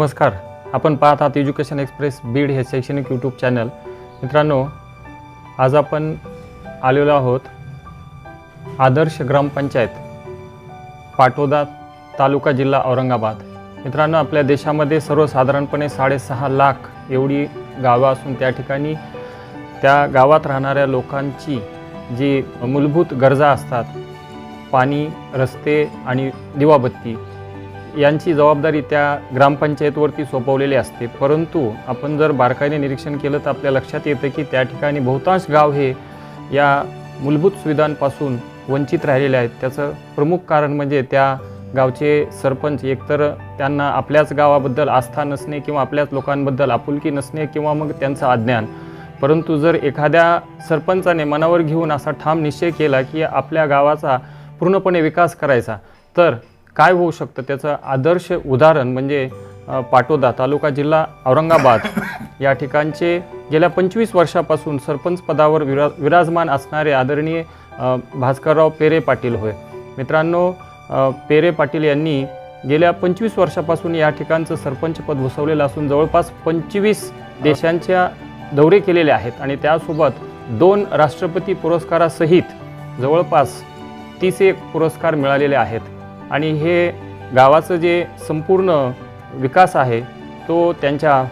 नमस्कार. आपण पाहत आहात एज्युकेशन एक्सप्रेस बीड हे शैक्षणिक यूट्यूब चॅनल. मित्रांनो आज आपण आलेलो आहोत आदर्श ग्रामपंचायत पाटोदा तालुका जिल्हा औरंगाबाद. मित्रांनो आपल्या देशामध्ये सर्वसाधारणपणे साडेसहा लाख एवढी गावं असून त्या ठिकाणी त्या गावात राहणाऱ्या लोकांची जी मूलभूत गरजा असतात पाणी रस्ते आणि दिवाबत्ती यांची जबाबदारी त्या ग्रामपंचायतवरती सोपवलेली असते. परंतु आपण जर बारकाईने निरीक्षण केलं तर आपल्या लक्षात येतं की त्या ठिकाणी बहुतांश गाव हे या मूलभूत सुविधांपासून वंचित राहिलेले आहेत. त्याचं प्रमुख कारण म्हणजे त्या गावचे सरपंच एकतर त्यांना आपल्याच गावाबद्दल आस्था नसणे किंवा आपल्याच लोकांबद्दल आपुलकी नसणे किंवा मग त्यांचं अज्ञान. परंतु जर एखाद्या सरपंचाने मनावर घेऊन असा ठाम निश्चय केला की आपल्या गावाचा पूर्णपणे विकास करायचा तर काय होऊ शकतं? त्याचं आदर्श उदाहरण म्हणजे पाटोदा तालुका जिल्हा औरंगाबाद. या ठिकाणचे गेल्या पंचवीस वर्षापासून सरपंच पदावर विरा विराजमान असणारे आदरणीय भास्करराव पेरे पाटील होय. मित्रांनो पेरे पाटील यांनी गेल्या पंचवीस वर्षापासून या ठिकाणचं सरपंच पद भूषवलेलं असून जवळपास पंचवीस देशांच्या दौरे केलेले आहेत आणि त्यासोबत दोन राष्ट्रपती पुरस्कारासहित जवळपास तीस एक पुरस्कार मिळालेले आहेत. आणि हे गावाचं जे संपूर्ण विकास आहे तो त्यांच्या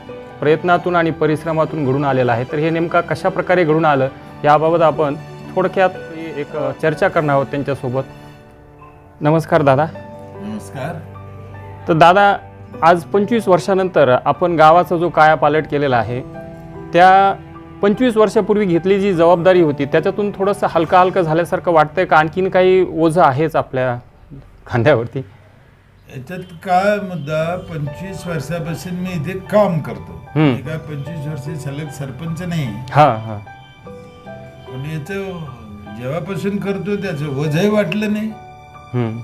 प्रयत्नातून आणि परिश्रमातून घडून आलेला आहे. तर हे नेमका कशा प्रकारे घडून आलं याबाबत आपण थोडक्यात एक चर्चा करणार आहोत त्यांच्यासोबत. नमस्कार दादा. नमस्कार. तर दादा आज पंचवीस वर्षानंतर आपण गावाचा जो कायापालट केलेला आहे त्या पंचवीस वर्षापूर्वी घेतली जी जबाबदारी होती त्याच्यातून थोडंसं हलका हलकं झाल्यासारखं वाटतंय का? आणखीन काही ओझं आहेच आपल्या खांद्यावरती. याच्यात काय मुद्दा पंचवीस वर्षापासून मी इथे काम करतो. हम्म. मी काय पंचवीस वर्ष सलग सरपंच नाही. हां हां. पण याचं जेव्हापासून करतो त्याचं वजही वाटलं नाही. हम्म.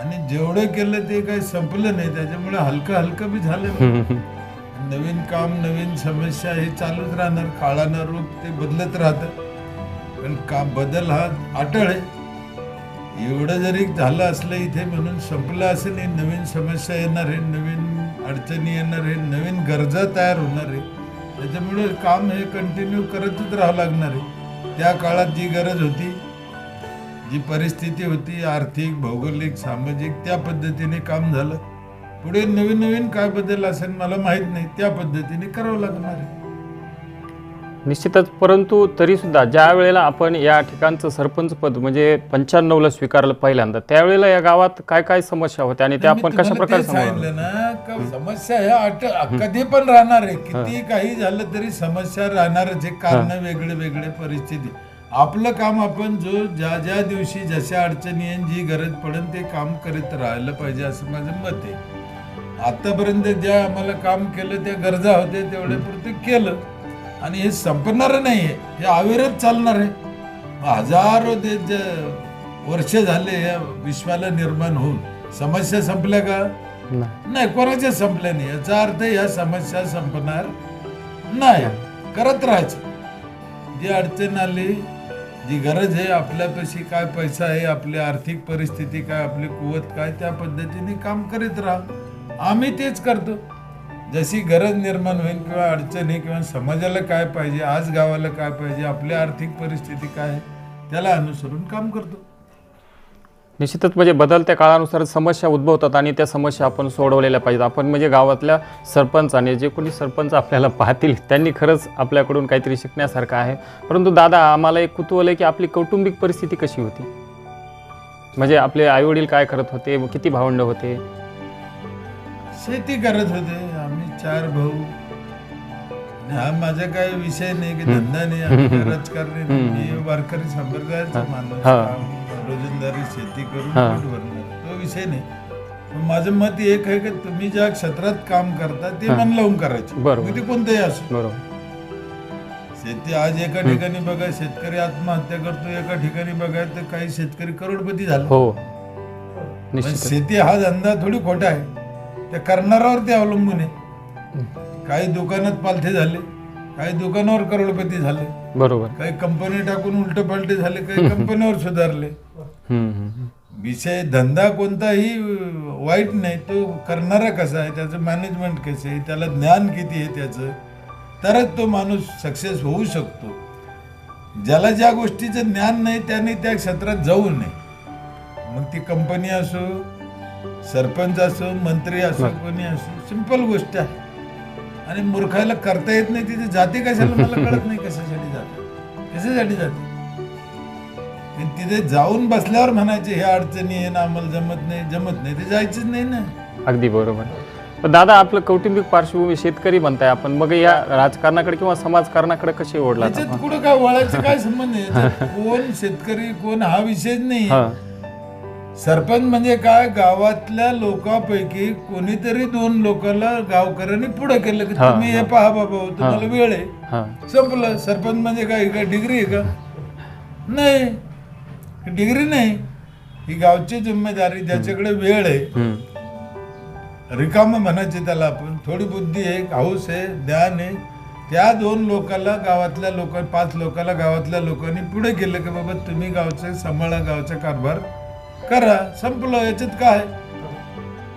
आणि जेवढं केलं ते काही संपलं नाही. त्याच्यामुळे हलकं हलकं बी झालं नाही. हम्म, हम्म. नवीन काम नवीन समस्या हे चालूच राहणार. काळानं रूप ते बदलत राहतं. पण का बदल हा अटळ आहे. एवढं जरी झालं असलं इथे म्हणून संपलं असं नाही नवीन समस्या येणार आहे नवीन अडचणी येणार आहे नवीन गरजा तयार होणार आहे. त्याच्यामुळे काम हे कंटिन्यू करतच राहावं लागणार आहे. त्या काळात जी गरज होती जी परिस्थिती होती आर्थिक भौगोलिक सामाजिक त्या पद्धतीने काम झालं. पुढे नवीन नवीन काय बदल असेल मला माहीत नाही त्या पद्धतीने करावं लागणार आहे. निश्चितच परंतु तरीसुद्धा ज्या वेळेला आपण या ठिकाणचं सरपंच पद म्हणजे पंच्याण्णवला स्वीकारलं पहिल्यांदा त्यावेळेला या गावात काय काय समस्या होत्या आणि त्या आपण कशा प्रकारे? सांगितलं ना का समस्या ह्या अट कधी पण राहणार आहे. किती काही झालं तरी समस्या राहणारच आहे. कारण वेगळे वेगळे परिस्थिती. आपलं काम आपण जो ज्या ज्या दिवशी जशा अडचणी येईन जी गरज पडेल ते काम करीत राहिलं पाहिजे असं माझं मत आहे. आतापर्यंत ज्या आम्हाला काम केलं त्या गरजा होत्या तेवढ्या पुरते केलं. आणि हे संपणार नाही आहे हे अविरत चालणार आहे. हजारो ते वर्ष झाले या विश्वाला निर्माण होऊन. समस्या संपल्या का? नाही. नाही कोणाच्या संपल्या नाही? याचा अर्थ या समस्या संपणार नाही. करत राहायचं. जी अडचण आली जी गरज आहे आपल्यापाशी काय पैसा आहे आपली आर्थिक परिस्थिती काय आपली कुवत काय त्या पद्धतीने काम करीत राहा. आम्ही तेच करतो. जशी गरज निर्माण होईल किंवा अडचणी किंवा समाजाला काय पाहिजे आज गावाला काय पाहिजे आपली आर्थिक परिस्थिती काय आहे त्याला अनुसरून काम करतो. निश्चितच म्हणजे बदलत्या काळानुसार समस्या उद्भवतात आणि त्या समस्या आपण सोडवलेल्या पाहिजेत. आपण म्हणजे गावातल्या सरपंचाने जे कोणी सरपंच आपल्याला पाहतील त्यांनी खरंच आपल्याकडून काहीतरी शिकण्यासारखं आहे. परंतु दादा आम्हाला एक कुतूहल आहे की आपली कौटुंबिक परिस्थिती कशी होती? म्हणजे आपले आईवडील काय करत होते किती भावंड होते? शेती करत होते. आम्ही चार भाऊ. आणि हा माझा काही विषय नाही की धंदा नाही आम्ही काही राजकारणी नाही. मी वारकरी संप्रदायाचा माणूस रोजंदारी शेती करून. पोट भरणार. तो विषय नाही. पण माझं मत एक आहे की तुम्ही ज्या क्षेत्रात काम करता ते मन लावून करायचे. बरोबर. मग ते कोणतंही असो. बरोबर. शेती आज एका ठिकाणी बघा शेतकरी आत्महत्या करतो एका ठिकाणी बघा तर काही शेतकरी करोडपती झाले. हो. शेती हा धंदा थोडी खोटा आहे. त्या करणारावरती अवलंबून आहे. काही दुकानात पालथे झाले काही दुकानावर करोडपती झाले बरोबर. काही कंपनी टाकून उलट पालटे झाले काही कंपनीवर सुधारले. विषय धंदा कोणताही वाईट नाही तो करणारा कसा आहे त्याचं मॅनेजमेंट कसं आहे त्याला ज्ञान किती आहे त्याचं तरच तो माणूस सक्सेस होऊ शकतो. ज्याला ज्या गोष्टीचं ज्ञान नाही त्याने त्या क्षेत्रात जाऊ नये. मग ती कंपनी असो सरपंच असो मंत्री असो कोणी असो सिंपल गोष्ट आहे. आणि मूर्खाला करता येत नाही तिथे जाते कशाला मला कळत नाही कशासाठी जाते. कशासाठी जाते? तिथे जाऊन बसल्यावर म्हणायचे हे अडचणी आहे ना आम्हाला जमत नाही जमत नाही. ते जायचंच नाही ना. अगदी बरोबर. पण दादा आपलं कौटुंबिक पार्श्वभूमी शेतकरी म्हणताय आपण. मग या राजकारणाकडे किंवा समाजकारणाकडे कसे ओढला त्याच्यात कुठं काय वळायचं काय संबंध आहे? कोण शेतकरी कोण हा विषयच नाही सरपंच म्हणजे काय? गावातल्या लोकांपैकी कोणीतरी दोन लोकांना गावकऱ्यांनी पुढे केलं की हा, तुम्ही हे पहा बाबा हो, तुम्हाला वेळ आहे. हा. संपलं. सरपंच म्हणजे काय? काय डिग्री आहे का? नाही. डिग्री नाही. ही गावची जिम्मेदारी ज्याच्याकडे वेळ आहे. हम्म. रिकाम म्हणायचे त्याला आपण. थोडी बुद्धी आहे हाऊस आहे ज्ञान आहे. त्या दोन लोकांना गावातल्या लोक पाच लोकांना गावातल्या लोकांनी पुढे केलं की बाबा तुम्ही गावचं सांभाळा गावचा कारभार करा संपलं याच्यात काय?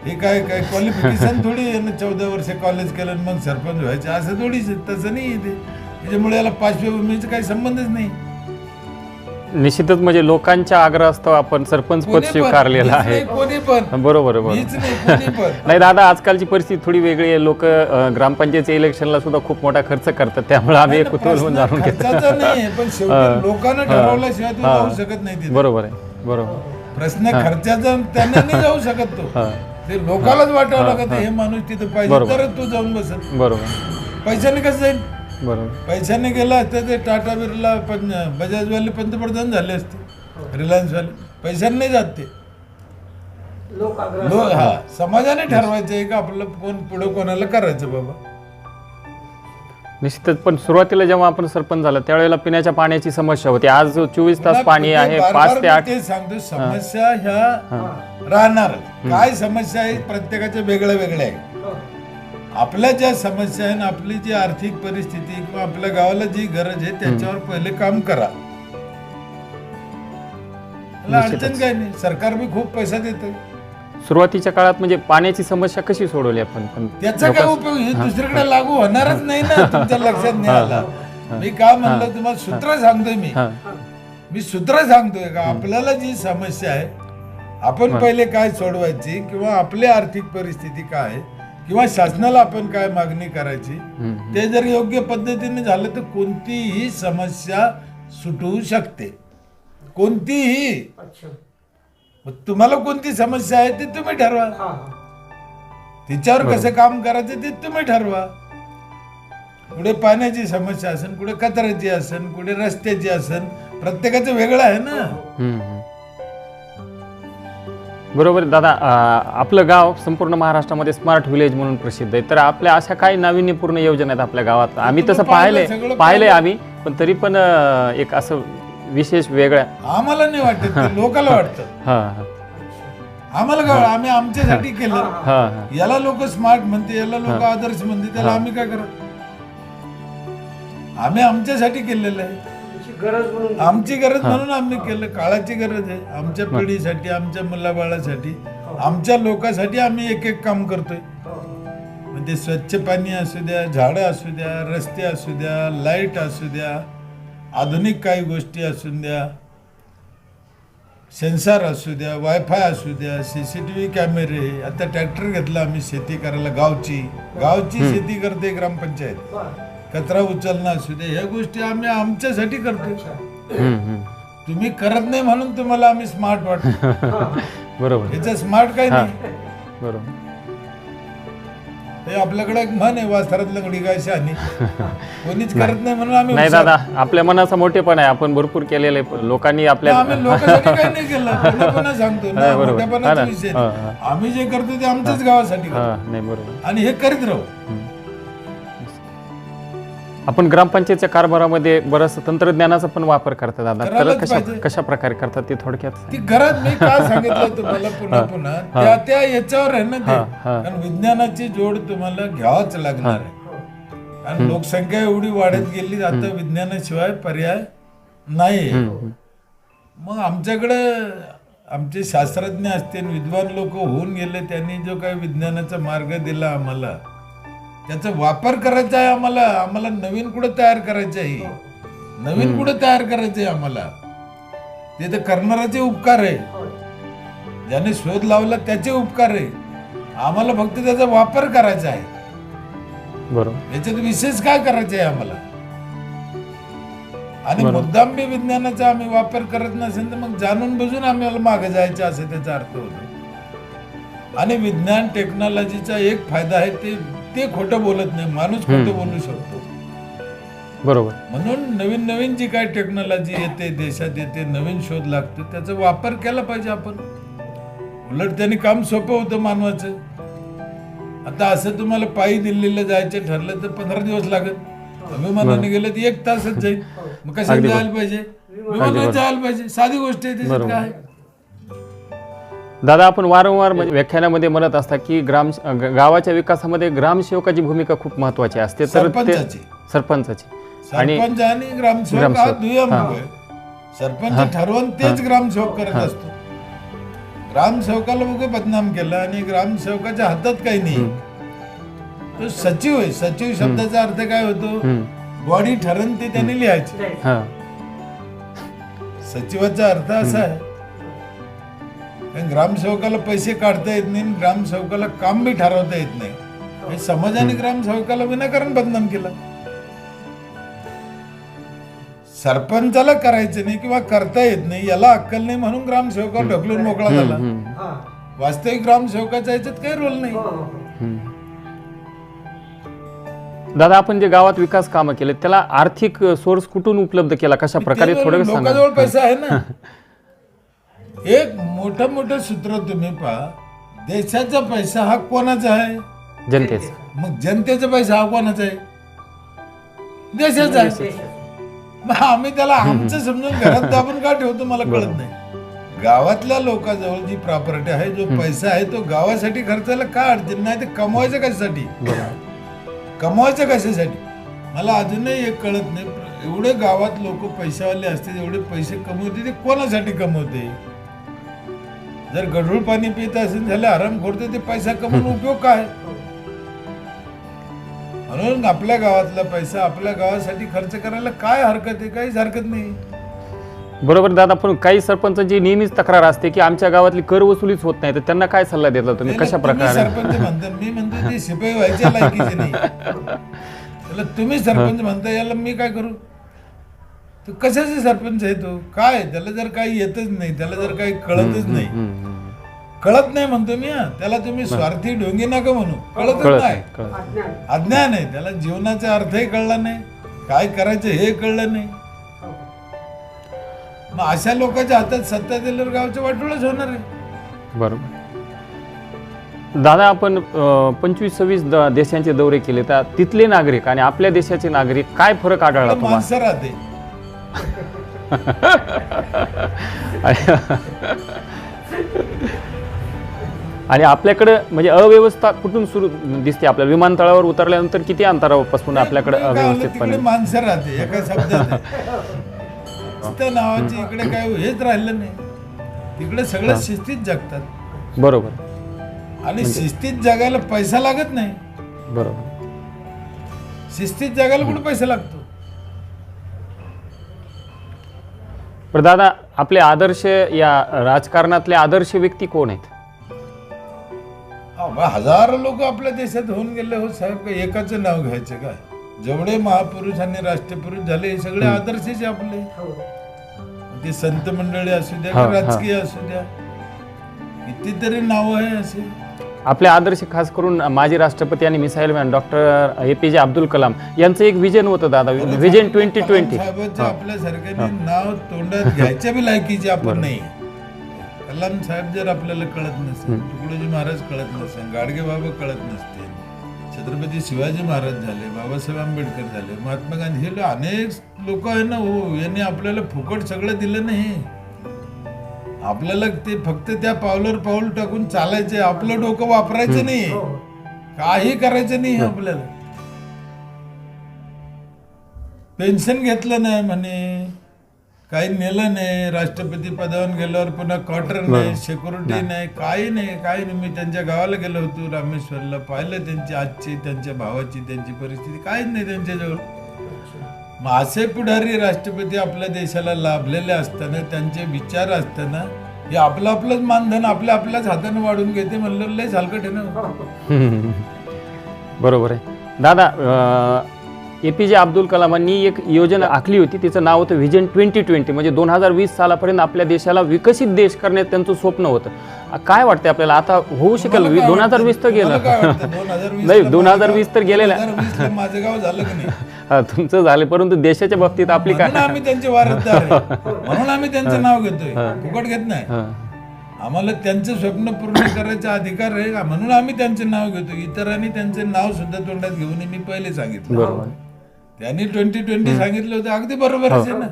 हे काय काय क्वालिफिकेशन थोडी आहे ना चौदा वर्ष कॉलेज केलं आणि मग सरपंच व्हायचे. असं थोडीच आहे. तसं नाही आहे ते. त्याच्यामुळे याला पाचव्या काही संबंधच नाही. निश्चितच म्हणजे लोकांच्या आग्रहास्तव आपण सरपंच पद कोणी पण, स्वीकारलेलं मीच आहे. नाही, कोणी पण. बरोबर बरोबर. नाही कोणी पण. नाही दादा आजकालची परिस्थिती थोडी वेगळी आहे. लोक ग्रामपंचायतच्या इलेक्शनला सुद्धा खूप मोठा खर्च करतात. त्यामुळे आम्ही एक कुतूहल होऊन जाणून घेतो. खर्चाचा नाही पण शेवटी लोकांना ठरवल्याशिवाय तू जाऊ शकत नाही तिथे. बरोबर आहे बरोबर. प्रश्न खर्चाचा त्यांना नाही जाऊ शकत तो. ते लोकांनाच वाटावं लागत हे माणूस तिथे पाहिजे. तरच तू जाऊन बसत. बरोबर. पैशाने कसं जाईल? बरोबर. पैशाने गेला असता ते टाटा बिर्ला पण बजाजवाले पंतप्रधान झाले असते. रिलायन्सवाले. पैशाने नाही जात ते. लोक हा. समाजाने ठरवायचं आहे का आपलं कोण पुढे कोणाला करायचं बाबा? निश्चितच. पण सुरुवातीला जेव्हा आपण सरपंच झालं त्यावेळेला पिण्याच्या पाण्याची समस्या होती. आज चोवीस तास पाणी आहे पाच ते आठ सांगतो समस्या ह्या राहणार काय समस्या आहे प्रत्येकाच्या वेगळ्या वेगळ्या आहे. आपल्या ज्या समस्या आहे आपली जी आर्थिक परिस्थिती किंवा आपल्या गावाला जी गरज आहे त्याच्यावर पहिले काम करा. अडचण काय नाही. सरकार बी खूप पैसा देत सुरुवातीच्या काळात म्हणजे पाण्याची समस्या कशी सोडवली आपण? पण त्याचा काय उपयोग? हे दुसरीकडे लागू होणारच नाही ना तुमच्या लक्षात नाही आला. मी काय म्हणलं तुम्हाला सूत्र सांगतोय मी. हा. मी सूत्र सांगतोय का? आपल्याला जी समस्या आहे आपण पहिले काय सोडवायची किंवा आपली आर्थिक परिस्थिती काय आहे किंवा शासनाला आपण काय मागणी करायची हम्म. ते जर योग्य पद्धतीने झालं तर कोणतीही समस्या सुटू शकते. कोणतीही अच्छा. मग तुम्हाला कोणती समस्या आहे ती तुम्ही ठरवा. हा तिच्यावर कसं काम करायचं ते तुम्ही ठरवा. कुठे पाण्याची समस्या असेल कुठे कचऱ्याची असेल कुठे रस्त्याची असेल प्रत्येकाचं वेगळं आहे ना. हम्म, हम्म. बरोबर आहे, दादा. आपलं गाव संपूर्ण महाराष्ट्रामध्ये स्मार्ट विलेज म्हणून प्रसिद्ध आहे. तर आपल्या अशा काही नाविन्यपूर्ण योजना आहेत आपल्या गावात. आम्ही तसं पाहिलंय सगळं पाहिलंय पाहिलं. आम्ही पण तरी पण एक असं विशेष वेगळ्या. आम्हाला नाही वाटत ते लोकाला वाटतं. हा. हा आम्हाला काय आम्ही आमच्यासाठी केलं. हा. हा याला लोक स्मार्ट म्हणते याला लोक आदर्श म्हणते त्याला आम्ही काय करा? आम्ही आमच्यासाठी केलेलं आहे. तुमची गरज म्हणून आमची गरज म्हणून आम्ही केलं. काळाची गरज आहे. आमच्या पिढीसाठी आमच्या मुलाबाळासाठी आमच्या लोकांसाठी आम्ही एक एक काम करतोय. म्हणजे स्वच्छ पाणी असू द्या झाडं असू द्या रस्ते असू द्या लाइट असू द्या आधुनिक काही गोष्टी असू द्या सेन्सर असू द्या वायफाय असू द्या सीसीटीव्ही कॅमेरे आता ट्रॅक्टर घेतला आम्ही शेती करायला गावची. गावची शेती करते ग्रामपंचायत. कचरा उचलणं असू दे ह्या गोष्टी आम्ही आमच्यासाठी करतो. तुम्ही करत नाही म्हणून तुम्हाला आम्ही स्मार्ट वाटतो. बरोबर. याचं स्मार्ट काही नाही. बरोबर. हे आपल्याकडे एक म्हण आहे वासरात लंगडी काय शहाणी. कोणीच करत नाही म्हणून आम्ही नाही. दादा आपल्या मनाचा मोठेपण आहे आपण भरपूर केलेलं लोकांनी आपल्या आम्ही लोकांसाठी काही नाही केलं. सांगतो ना ना. विषय नाही. आम्ही जे करतो ते आमच्याच गावासाठी करतो हा नाही बरोबर. आणि हे करीत राहू. आपण ग्रामपंचायतच्या कारभारामध्ये बरंच तंत्रज्ञानाचा पण वापर करतात दादा. करायलाच कशा पाहिजे. कशा प्रकारे करतात ते थोडक्यात. ती घरात मी काय सांगितलं तुम्हाला पुन्हा पुन्हा? त्या त्या याच्यावर आहे ना ते. हा, हा. कारण विज्ञानाची जोड तुम्हाला घ्यावाच लागणार आहे. आणि लोकसंख्या एवढी वाढत गेली आता विज्ञानाशिवाय पर्याय नाही मग आमच्याकडे आमचे शास्त्रज्ञ असतील विद्वान लोक होऊन गेले त्यांनी जो काही विज्ञानाचा मार्ग दिला आम्हाला त्याचा वापर करायचा आहे आम्हाला. आम्हाला नवीन कुठं तयार करायचं आहे? नवीन कुठं तयार करायचं आहे आम्हाला? ते तर करणाराचे उपकार आहे. होय. ज्याने शोध लावला त्याचे उपकार आहे. आम्हाला फक्त त्याचा वापर करायचा आहे. बरोबर. याच्यात विशेष काय करायचं आहे आम्हाला? आणि. मुद्दाम बी विज्ञानाचा आम्ही वापर करत नसेल तर मग जाणून बुजून आम्हाला मागे जायचं असं त्याचा अर्थ होतो. आणि विज्ञान टेक्नॉलॉजीचा एक फायदा आहे ते ते खोटं बोलत नाही माणूस खोटं. बोलू शकतो. बरोबर. म्हणून नवीन नवीन जी काय टेक्नॉलॉजी येते देशात येते नवीन शोध लागतो त्याचा वापर केला पाहिजे आपण. उलट त्यांनी काम सोपं होतं मानवाचं. आता असं तुम्हाला पायी दिल्लीला जायचं ठरलं तर पंधरा दिवस लागत. विमानाने गेलं तर एक तासच जाईल. मग अगदी जायला पाहिजे? विमानात जायला पाहिजे. साधी गोष्ट आहे त्याच्यात. काय? दादा आपण वारंवार म्हणजे व्याख्यानामध्ये म्हणत असता की ग्राम गावाच्या विकासामध्ये ग्रामसेवकाची भूमिका खूप महत्वाची असते. तर ते सरपंचाची. आणि सरपंच ग्रामसेवक ठरवून तेच ग्रामसेवक करत असतो. ग्रामसेवकाला बघ बदनाम केलं आणि ग्रामसेवकाच्या हातात काही नाही. तो सचिव आहे. सचिव शब्दाचा अर्थ काय होतो. बॉडी ठरण ते त्यांनी लिहायचे. हा. सचिवाचा अर्थ असा आहे. ग्रामसेवकाला पैसे काढता येत नाही आणि ग्रामसेवकाला काम बी ठरवता येत नाही. हे समाजाने ग्रामसेवकाला विनाकारण बदनाम केलं. सरपंचाला करायचं नाही किंवा करता येत नाही याला अक्कल नाही म्हणून ग्रामसेवकाला ढकलून मोकळा झाला. वास्तविक ग्रामसेवकाचा याच्यात काही रोल नाही. हो, हो, हो. दादा आपण जे गावात विकास कामं केले त्याला आर्थिक सोर्स कुठून उपलब्ध केला? कशा प्रकारे थोडं लोकांजवळ पैसा आहे ना. एक मोठं मोठं सूत्र तुम्ही पहा. देशाचा पैसा हा कोणाचा आहे? जनतेच. मग जनतेचा पैसा हा कोणाचा आहे? देशाचा आहे. मग आम्ही त्याला आमचं समजून घरात दाबून का ठेवतो मला कळत नाही. गावातल्या लोकांजवळ जी प्रॉपर्टी आहे जो पैसा आहे तो गावासाठी खर्चायला का अडचण नाही ते कमवायचं कशासाठी? कमवायचं कशासाठी? मला अजूनही एक कळत नाही. एवढे गावात लोक पैशावाले असतील एवढे पैसे कमवते ते कोणासाठी कमवते जर गढूळ पाणी पित असेल झाले आराम करते ते पैसा कमवून उपयोग काय? म्हणून आपल्या गावातला पैसा आपल्या गावासाठी खर्च करायला काय हरकत आहे? काहीच हरकत नाही. बरोबर दादा पण काही सरपंचांची नेहमीच तक्रार असते की आमच्या गावातली कर वसुलीच होत नाही तर त्यांना काय सल्ला देता तुम्ही? कशा प्रकारे? सरपंच म्हणता मी म्हणतो ते शिपाई व्हायच्या लायकीचे नाही. त्याला तुम्ही सरपंच म्हणता याला मी काय करू? तो कशाचे सरपंच आहे तो? काय? त्याला जर काही येतच नाही त्याला जर काही कळतच नाही. कळत नाही म्हणतो मी हा. त्याला तुम्ही स्वार्थी ढोंगी नका म्हणू. कळतच कळत नाही. अज्ञान. आहे. त्याला जीवनाचा अर्थही कळला नाही. काय करायचं हे कळलं नाही. हो. मग अशा लोकांच्या हातात सत्ता दिल्यावर गावचं वाटोळच होणार आहे. बरोबर. दादा आपण पंचवीस सव्वीस द- देशांचे दौरे केले तर तिथले नागरिक आणि आपल्या देशाचे नागरिक काय फरक आढळला माणसं राहते. आणि आपल्याकडे म्हणजे अव्यवस्था कुठून सुरू दिसते? आपल्या विमानतळावर उतरल्यानंतर किती अंतरापासून आपल्याकडे अव्यवस्थितपणे? माणसं राहते एका शब्दात. त्या नावाची इकडे काय हेच राहिलं नाही. तिकडे सगळं शिस्तीत जगतात. बरोबर. आणि शिस्तीत जगायला पैसा लागत नाही. बरोबर. शिस्तीत जगायला कुठे पैसा लागतो? पण दादा आपले आदर्श या राजकारणातले आदर्श व्यक्ती कोण आहेत? अहो, हजारो लोक आपल्या देशात होऊन गेले हो साहेब का एकाचं नाव घ्यायचं काय जेवढे महापुरुष आणि राष्ट्रपुरुष झाले हे सगळे आदर्शच आहे आपले. हो. ते संत मंडळी असू द्या का. राजकीय असू द्या कितीतरी नाव आहे असे. आपले आदर्श खास करून माजी राष्ट्रपती आणि missile man doctor A P J Abdul Kalam यांचं एक विजन होतं दादा. Vision twenty twenty. आपल्या सारख्याने नाव तोंडात घ्यायच्या बी लायकीचे आपण नाही. कलाम साहेब जर आपल्याला कळत नसेल तुकडोजी महाराज कळत नसेल गाडगे बाबा कळत नसतील छत्रपती शिवाजी महाराज झाले बाबासाहेब आंबेडकर झाले महात्मा गांधी हे अनेक लोक आहे ना हो यांनी आपल्याला फुकट सगळं दिलं नाही. आपल्याला ते फक्त त्या पावलावर पाऊल टाकून चालायचे आपलं डोकं वापरायचं नाही हो. काही करायचं नाही आपल्याला. पेन्शन घेतलं नाही म्हणे. काही नेलं नाही. राष्ट्रपती पदावर गेल्यावर पुन्हा क्वार्टर नाही सिक्युरिटी नाही काही नाही काही नाही. मी त्यांच्या गावाला गेलो होतो रामेश्वरला. पाहिलं त्यांची आजची त्यांच्या भावाची त्यांची परिस्थिती. काहीच नाही त्यांच्याजवळ. मग असे पुढारी राष्ट्रपती आपल्या देशाला लाभलेले असताना त्यांचे विचार असताना हे आपलं आपलंच मानधन आपल्या आपल्याच हाताने वाढून घेते म्हणलं लय हलकट आहे ना. बरोबर आहे. दादा ए पी जे अब्दुल कलामांनी एक योजना आखली होती. तिचं नाव होतं व्हिजन ट्वेंटी ट्वेंटी म्हणजे दोन हजार वीस सालापर्यंत आपल्या देशाला विकसित देश करण्यात त्यांचं स्वप्न होतं. काय वाटतंय आपल्याला? आता होऊ शकेल. दोन हजार वीस तर वाटतं? गेलं वाटतं? 2020 नाही दोन हजार वीस तर गेलेलं गाव- 2020 ला माझं गाव झालं तुमचं झालं. परंतु देशाच्या बाबतीत आपली काय? आम्ही त्यांचे वारसदार. म्हणून आम्ही त्यांचं नाव घेतोय. फुकट घेत नाही. आम्हाला त्यांचं स्वप्न पूर्ण करायचा अधिकार आहे का? म्हणून आम्ही त्यांचे नाव घेतो इतरांनी त्यांचे नाव सुद्धा तोंडात घेऊन मी पहिले सांगितलं. बरोबर. त्यांनी ट्वेंटी ट्वेंटी सांगितलं होतं अगदी बरोबरच आहे ना.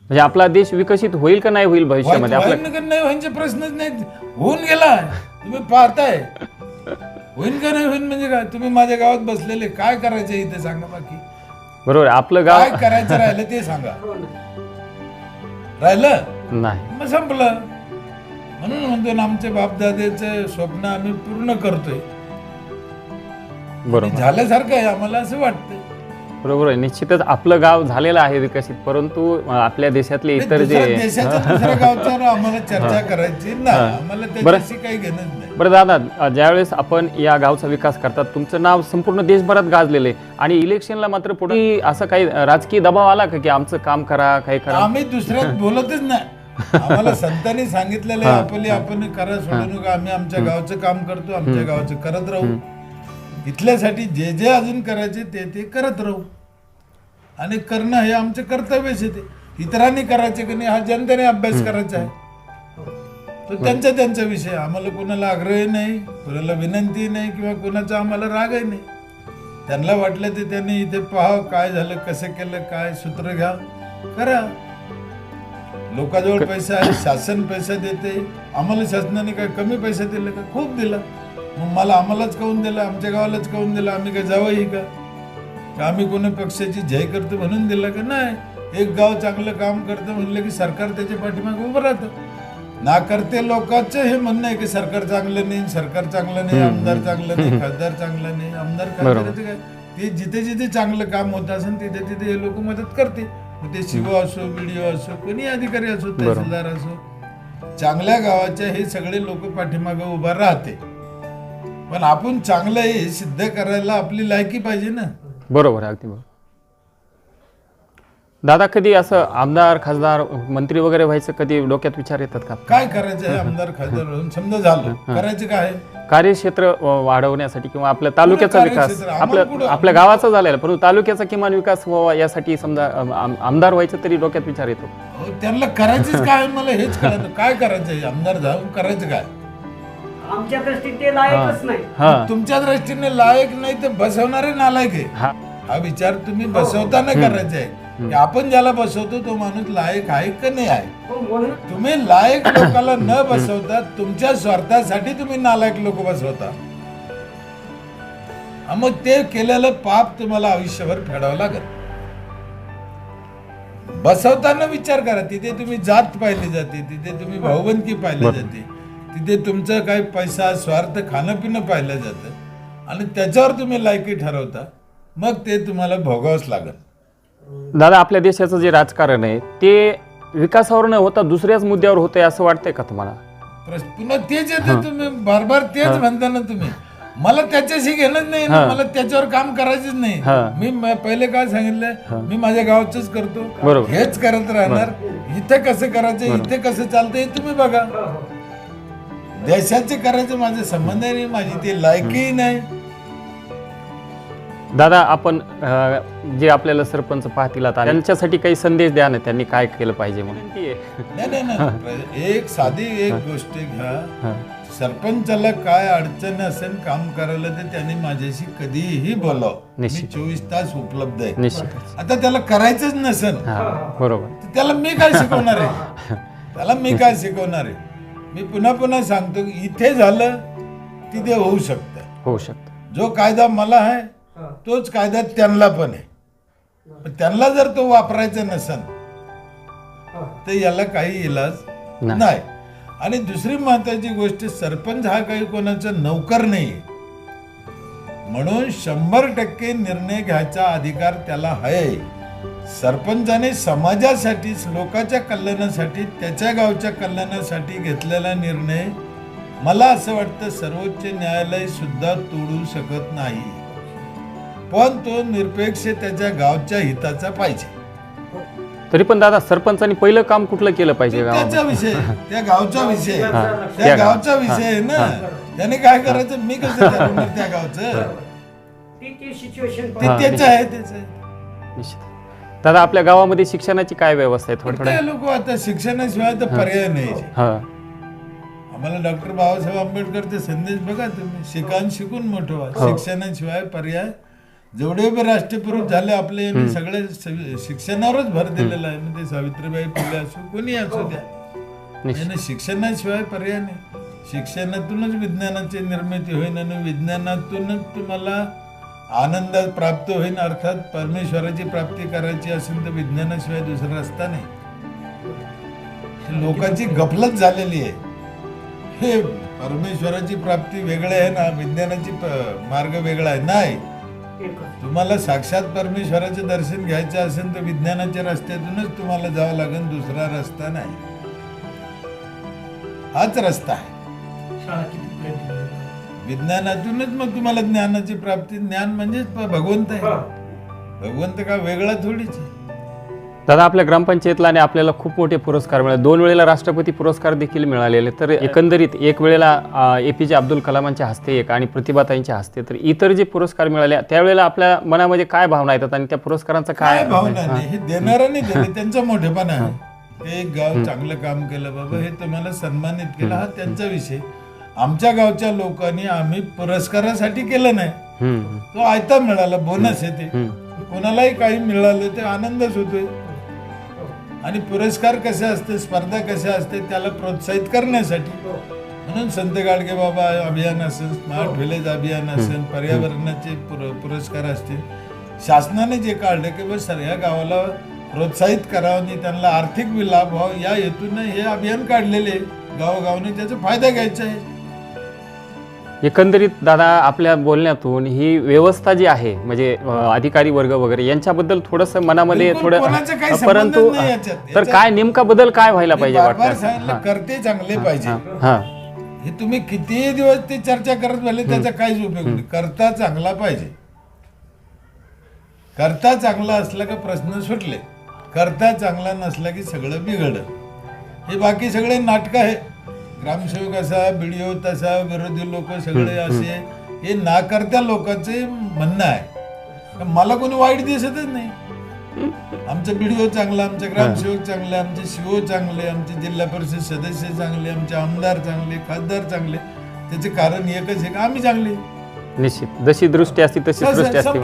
म्हणजे आपला देश विकसित होईल का नाही होईल भविष्यामध्ये? आपलं का नाही व्हायचे प्रश्नच नाहीत. होऊन गेला. तुम्ही पाहताय. होईन का नाही होईन म्हणजे काय? तुम्ही माझ्या गावात बसलेले काय करायचं इथे? सांगा बाकी. बरोबर आहे. आपलं गाव काय करायचं राहिलं ते सांगा. हो. राहिलं? नाही. मग संपलं. म्हणून म्हणतो ना आमच्या बापदाद्याचं स्वप्न आम्ही पूर्ण करतोय. बरोबर. झाल्यासारखं आहे आम्हाला असं वाटतं बरोबर आहे. निश्चितच आपलं गाव झालेलं आहे विकसित परंतु आपल्या देशातले इतर जे दुसऱ्या देशाच्या दुसऱ्या गावच्यावर आम्हाला चर्चा करायची ना. आम्हाला त्याच्याशी काही घेणंच नाही. बरं दादा ज्यावेळेस आपण या गावचा विकास करतात तुमचं नाव संपूर्ण देशभरात गाजलेलं आहे. आणि इलेक्शनला मात्र पुढे असं काही राजकीय दबाव आला का की आमचं काम करा काही करा? आम्ही दुसऱ्यात बोलतच नाही. आम्हाला संतांनी सांगितलेलं आहे आपली आपण करा सोडू नका. आम्ही आमच्या गावचं काम करतो आमच्या गावचं करत राहू. इथल्यासाठी जे जे अजून करायचे ते ते करत राहू. आणि करणं हे आमचं कर्तव्यच आहे ते. इतरांनी करायचे की नाही हा जनतेने अभ्यास करायचा आहे. तो त्यांचा त्यांचा विषय. आम्हाला कोणाला आग्रह नाही कोणाला विनंती नाही किंवा कोणाचा आम्हाला रागही नाही. त्यांना वाटलं ते त्यांनी इथे पाहावं काय झालं कसं केलं काय सूत्र घ्या. करा. लोकांजवळ पैसा आहे शासन पैसा देते. आम्हाला शासनाने काय कमी पैसा दिला का? खूप दिला. मग मला आम्हालाच काऊन दिला? आमच्या गावालाच काऊन दिला? आम्ही काय जावंही का? का आम्ही कोणी पक्षाची जय करतो म्हणून दिला का नाही? एक गाव चांगलं काम करतं म्हणलं की सरकार त्याच्या पाठीमागे उभं राहतं. ना करते लोकांचं हे म्हणणं आहे की सरकार चांगलं नाही सरकार चांगलं नाही आमदार चांगलं नाही खासदार चांगलं नाही आमदार खासदाराचं काय? ते जिथे जिथे चांगलं काम होत असेल तिथे तिथे हे लोक मदत करते. मग ते शिव असो बीडीओ असो कोणी अधिकारी असो तहसीलदार असो चांगल्या गावाच्या हे सगळे लोक पाठीमागे उभा राहते. पण आपण चांगलं हे सिद्ध करायला आपली लायकी पाहिजे ना. बरोबर आहे अगदी बरोबर. दादा कधी असं आमदार खासदार मंत्री वगैरे व्हायचं कधी डोक्यात विचार येतात का? काय करायचं आहे आमदार खासदार समजा झालं. करायचं काय? कार्यक्षेत्र अं, वाढवण्यासाठी किंवा आपल्या तालुक्याचा विकास कार्यक्षेत्र, आम्हाला आपल्या गावाचा झालेला परंतु तालुक्याचा किमान विकास व्हावा यासाठी समजा आम- आमदार व्हायचं तरी डोक्यात विचार येतो. अहो, त्यांना करायचंच काय मला हेच कळत काय करायचं आहे? आमदार जाऊन करायचं काय? आमच्या दृष्टीत ते लायकच नाही. हा. तुमच्या दृष्टीने लायक नाही तर बसवणारे नालायक आहे. हा. हा विचार तुम्ही बसवताना करायचा आहे. की आपण ज्याला बसवतो तो माणूस लायक आहे का नाही आहे? हो, म्हणून. तुम्ही लायक लोकांना न बसवता तुमच्या स्वार्थासाठी तुम्ही नालायक लोक बसवता. हा, मग ते केलेलं पाप तुम्हाला आयुष्यभर फेडावं लागत बसवताना विचार करा तिथे तुम्ही जात पाहिली जाते तिथे तुम्ही भाऊबंदकी पाहिली जाते. तिथे तुमचं काही पैसा स्वार्थ खाणं पिणं पाहिलं जातं. आणि त्याच्यावर तुम्ही लायकी ठरवता मग ते तुम्हाला भोगावंच लागत दादा आपल्या देशाचं जे राजकारण आहे ते विकासावर न होता दुसऱ्याच मुद्द्यावर होतंय असं वाटतंय का तुम्हाला? पुन्हा तेच येते तुम्ही बार बार तेच म्हणता ना तुम्ही. मला त्याच्याशी घेणंच नाही ना मला त्याच्यावर काम करायचंच नाही. मी पहिले काय सांगितलंय मी माझ्या गावच करतो. बरोबर. हेच करत राहणार. इथे कसं करायचं इथे कसं चालतं हे तुम्ही बघा. देशाचे करायचं माझे संबंध नाही माझी ते लायकी नाही. दादा आपण अं, जे आपल्याला सरपंच पाहतील आता त्यांच्यासाठी काही संदेश द्या ना त्यांनी काय केलं पाहिजे म्हणून. नाही नाही नाही. एक साधी एक गोष्ट घ्या. हा. सरपंचाला काय अडचण असेल काम करायला तर त्याने माझ्याशी कधीही बोलाव. मी निश्चित. चोवीस तास उपलब्ध आहे. निश्चित. आता त्याला करायचंच नसेल. हा बरोबर. तर त्याला मी काय शिकवणार आहे? त्याला मी काय शिकवणार आहे? मी पुन्हा पुन्हा सांगतो की इथे झालं तिथे होऊ शकतं. होऊ शकतं. जो कायदा मला आहे तोच कायदा त्यांना पण आहे. पण त्यांना जर तो वापरायचा नसेल तर याला काही इलाज नाही. नाही. आणि दुसरी महत्वाची गोष्ट सरपंच हा काही कोणाचा नौकर नाही म्हणून शंभर टक्के निर्णय घ्यायचा अधिकार त्याला आहे. सरपंचाने समाजासाठी लोकांच्या कल्याणासाठी त्याच्या गावच्या कल्याणासाठी घेतलेला निर्णय मला असं वाटतं सर्वोच्च न्यायालय सुद्धा तोडू शकत नाही. पण तो निरपेक्ष त्याच्या गावच्या हिताचा पाहिजे. तरी पण दादा सरपंचानी पहिलं काम कुठलं केलं पाहिजे त्याचा गावामध्ये? विषय त्या गावचा विषय हा. त्या त्या गावचा गाव- विषय आहे ना. त्याने काय करायचं? मी कसं ठरवणार त्या गावचं? ती ती सिच्युएशन ते हा. त्याचं आहे त्याचं आहे. निश्चित. दादा आपल्या गावामध्ये शिक्षणाची काय व्यवस्था आहे थोडं ते लोक आता शिक्षणाशिवाय तर पर्याय नाही. हा. आम्हाला डॉक्टर बाबासाहेब आंबेडकरचे संदेश बघा तुम्ही. शिकान शिकून मोठं व्हा. हो. शिक्षणाशिवाय पर्याय जेवढे उभे राष्ट्रपुरुष झाले आपले यांनी सगळे शिक्षणावरच भर दिलेला आहे. म्हणजे सावित्रीबाई फुले असो कोणी असू द्या. निश्चित. याने शिक्षणाशिवाय पर्याय नाही. शिक्षणातूनच विज्ञानाची निर्मिती होईल आणि विज्ञानातूनच तुम्हाला आनंद प्राप्त होईल अर्थात परमेश्वराची प्राप्ती करायची असेल तर विज्ञानाशिवाय दुसरा रस्ता नाही. लोकांची गफलत झालेली आहे. हे परमेश्वराची प्राप्ती वेगळी आहे ना विज्ञानाची मार्ग वेगळा आहे. नाही. तुम्हाला साक्षात परमेश्वराचे दर्शन घ्यायचे असेल तर विज्ञानाच्या रस्त्यातूनच तुम्हाला जावं लागेल दुसरा रस्ता नाही. हाच रस्ता आहे. विज्ञानातूनच मग तुम्हाला ज्ञानाची प्राप्ती ज्ञान म्हणजेच भगवंत आहे. हा. भगवंत का वेगळा थोडीच आहे. दादा आपल्या ग्रामपंचायतला आणि आपल्याला खूप मोठे पुरस्कार मिळाले. दोन वेळेला राष्ट्रपती पुरस्कार देखील मिळालेले. तर एकंदरीत एक वेळेला ए पी जे अब्दुल कलामांच्या हस्ते एक आणि प्रतिभाताईंच्या हस्ते. तर इतर जे पुरस्कार मिळाले त्यावेळेला आपल्या मनामध्ये काय भावना येतात आणि त्या पुरस्कारांचं काय भावना नाही. हे. देणाऱ्याने दिले त्यांचा मोठेपणा आहे. ते एक गाव चांगलं काम केलं बाबा. हे तुम्हाला सन्मानित केलं. हा त्यांचा विषय. आमच्या गावच्या लोकांनी आम्ही पुरस्कारासाठी केलं नाही. तो आयता मिळाला बोनस आहे ते. कोणालाही काही मिळालं ते आनंदच होतोय. आणि पुरस्कार कसे असते स्पर्धा कशा असते त्याला प्रोत्साहित करण्यासाठी. म्हणून संत गाडगे बाबा अभियान असेल स्मार्ट व्हिलेज अभियान असेल पर्यावरणाचे पुर- पुरस्कार असतील. शासनाने जे काढलं की बस सर या गावाला प्रोत्साहित करावं आणि त्यांना आर्थिक लाभ व्हावा. या हेतून हे अभियान काढलेले आहे. गावोगावने त्याचा फायदा घ्यायचा आहे. एकंदरीत दादा आपल्या बोलण्यातून ही व्यवस्था जी आहे म्हणजे अधिकारी वर्ग वगैरे यांच्याबद्दल थोडस मनामध्ये थोडं परंतु. तर काय नेमका बदल काय व्हायला पाहिजे वाटतं? करते चांगले पाहिजे. हा हे. तुम्ही कितीही दिवस ते चर्चा करत राहिले त्याचा काहीच उपयोग नाही. करता चांगला पाहिजे. करता चांगला असला का प्रश्न सुटले. करता चांगला नसला की सगळं बिघडलं. हे बाकी सगळे नाटक आहे ग्रामसेवक असा बीडीओ तसा विरोधी लोक सगळे असे हे ना करत्या लोकांचे म्हणणं आहे. मला कोणी वाईट दिसतच नाही. आमचं बीडीओ चांगला आमचे ग्रामसेवक चांगले आमचे सीओ चांगले आमचे जिल्हा परिषद सदस्य चांगले आमचे आमदार चांगले खासदार चांगले. त्याचे कारण एकच आहे का? आम्ही चांगले. निश्चित. जशी दृष्टी असते तशी दृष्टी असते